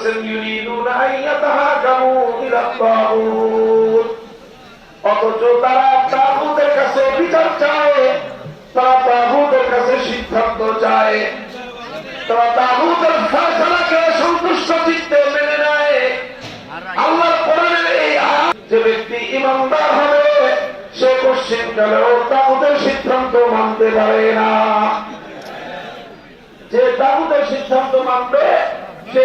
বলতেছেন ইউরিদুনা আইয়াতাহাকামু ইলা তাগুত। অথচ তারা তাগুতের কাছে বিচার চায়, তারা কাছে সিদ্ধান্ত চায়। তারা সন্তুষ্ট চিত্তে মেনে নেয়। এই যে ব্যক্তি ইমানদার হবে, সে কালেও সিদ্ধান্ত মানতে পারে না। যে তাগুতের সিদ্ধান্ত মানবে, সে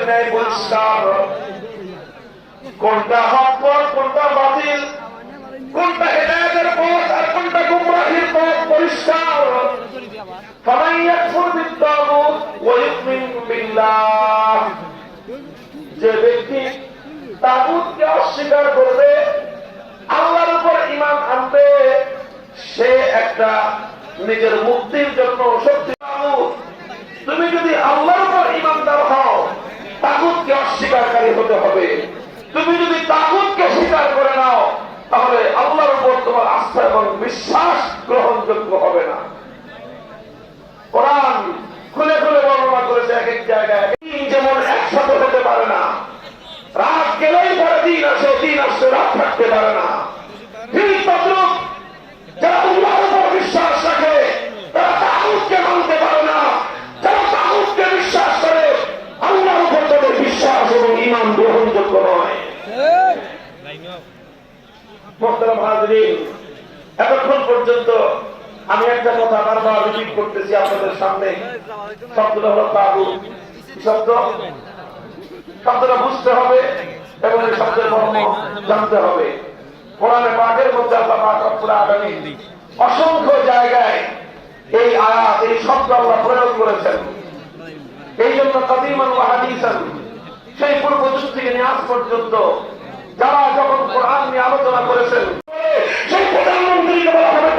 দিবালকের ন্যায় পরিষ্কার কোনটা হক পথ কোনটা বাতিল কোনটা হেদায়তের পথ আর কোনটা গুমরাহির পথ পরিষ্কার فمن يكفر بالطاغوت ويؤمن بالله যে ব্যক্তি তাগুতকে অস্বীকার করবে আল্লাহর উপর ইমান আনবে সে একটা নিজের মুক্তির জন্য শক্তি অস্বীকারী হতে হবে। তুমি যদি তাগুতকে স্বীকার করে নাও, তাহলে আল্লাহর উপর তোমার আস্থা এবং বিশ্বাস গ্রহণযোগ্য হবে না। কোরআন খুলে খুলে বর্ণনা করেছে এক এক জায়গায় যেমন একসাথে হতে পারে না, রাত গেলেই পরে দিন আসে, দিন আসছে রাত থাকতে পারে না। হাজরিন, এতক্ষণ পর্যন্ত আমি একটা কথা বারবার রিপিট করতেছি আপনাদের সামনে। শব্দটা হলো তাবু শব্দ? শব্দটা বুঝতে হবে এবং এই শব্দের মর্ম জানতে হবে। অসংখ্য জায়গায় এই আয়াত, এই শব্দ আল্লাহ প্রয়োগ করেছেন। এই জন্য কাদিমান ওয়া হাদিসান সেই নিয়ে আজ পর্যন্ত যারা যখন কোরআন নিয়ে আলোচনা করেছেন সেই প্রধানমন্ত্রীকে বলা হবে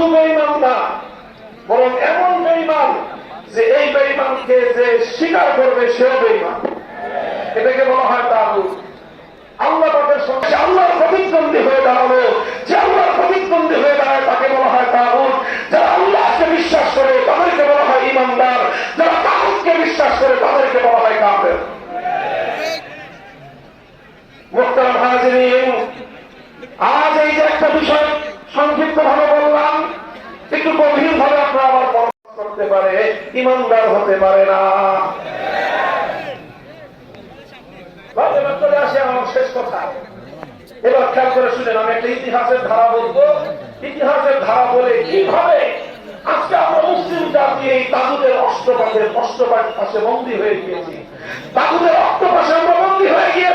শুধু বেইমান না, বরং এমন বেইমান যে এই বেইমানকে যে স্বীকার করবে, সেও বেইমান। এটাকে বলা হয় তাগুত। আল্লাহ তাদের সঙ্গে আল্লাহর প্রতিদ্বন্দ্বী হয়ে দাঁড়াল, যে আল্লাহর প্রতিদ্বন্দ্বী হয়ে দাঁড়ায়, তাকে বলা হয় যারা আল্লাহকে বিশ্বাস করে, তাদেরকে বলা হয় ইমানদার যারা বিশ্বাস করে, তাদেরকে বলা হয় হাজিরিন, আজ এই যে একটা বিষয় সংক্ষিপ্ত ভাবে একটু গভীর ভাবে আপনারা আবার পরামর্শ করতে পারে, ইমানদার হতে পারে না। ইতিহাসের ধারা আজকে আমরা অষ্টপাশ পাশে বন্দী হয়ে গিয়েছি। তাগুদের অষ্টপাশে আমরা বন্দী হয়ে গিয়েছি।